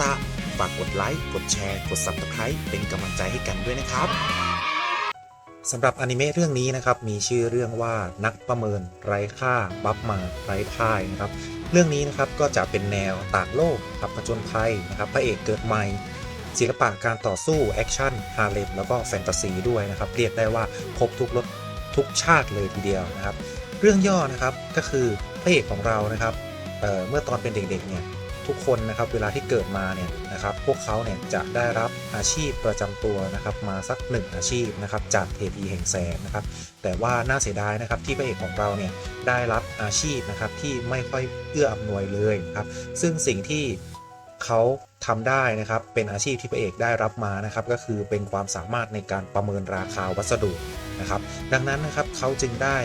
ตะ ฝากกดไลค์ กดแชร์ กด Subscribe เป็นกำลังใจให้กันด้วยนะครับสำหรับอนิเมะเรื่องนี้นะครับมีชื่อเรื่องว่านักประเมินไร้ค่าบัฟมาไร้พ่ายนะครับ เรื่องนี้นะครับก็จะเป็นแนวต่างโลกครับผจญภัยนะครับพระเอกเกิดใหม่ ศิลปะการต่อสู้แอคชั่นฮาเลมแล้วก็แฟนตาซีด้วยนะครับ เรียกได้ว่าครบทุกรสทุกชาติเลยทีเดียวนะครับ เรื่องย่อนะครับก็คือพระเอกของเรานะครับเเมื่อตอนเป็นเด็กๆเนี่ย ทุกคนนะครับเวลาที่เกิดมาเนี่ยนะครับพวกเขาเนี่ยจะได้รับอาชีพประจำตัวนะครับมาสักหนึ่งอาชีพนะครับจากเทพีแห่งแสงนะครับแต่ว่าน่าเสียดายนะครับที่พระเอกของเราเนี่ยได้รับอาชีพนะครับที่ไม่ค่อยเอื้ออำนวยเลยนะครับซึ่งสิ่งที่เขาทำได้นะครับเป็นอาชีพที่พระเอกได้รับมานะครับก็คือเป็นความสามารถในการประเมินราคาวัสดุนะครับดังนั้นนะครับเขาจึงได้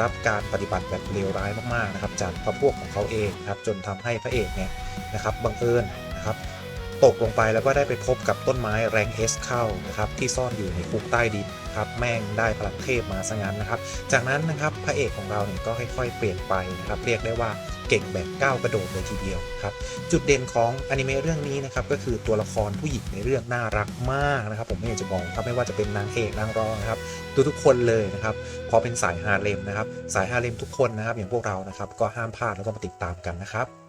รับการปฏิบัติแบบเลวร้ายมากๆนะครับจากพรรคพวกของเขาเองนะครับจนทำให้พระเอกเนี่ย นะครับบังเอิญนะครับตกลงไปแล้วก็ได้ไปพบกับต้นไม้แรงเอสเข้านะครับที่ซ่อนอยู่ในคุกใต้ดินครับแม่งได้พลังเทพมาซะงั้นนะครับ จากนั้นนะครับพระเอกของเราเนี่ยก็ค่อยๆเปลี่ยนไปนะครับเรียกได้ว่าเก่งแบบก้าวกระโดดเลยทีเดียวครับจุดเด่นของอนิเมะเรื่องนี้นะครับก็คือตัวละครผู้หญิงในเรื่องน่ารักมากนะครับ ผมไม่อยากจะบอกครับไม่ว่าจะเป็นนางเอกนางรองนะครับทุกๆคนเลยนะครับพอเป็นสายฮาเลมนะครับสายฮาเลมทุกคนนะครับอย่างพวกเรานะครับก็ห้ามพลาดแล้วก็มาติดตามกันนะครับ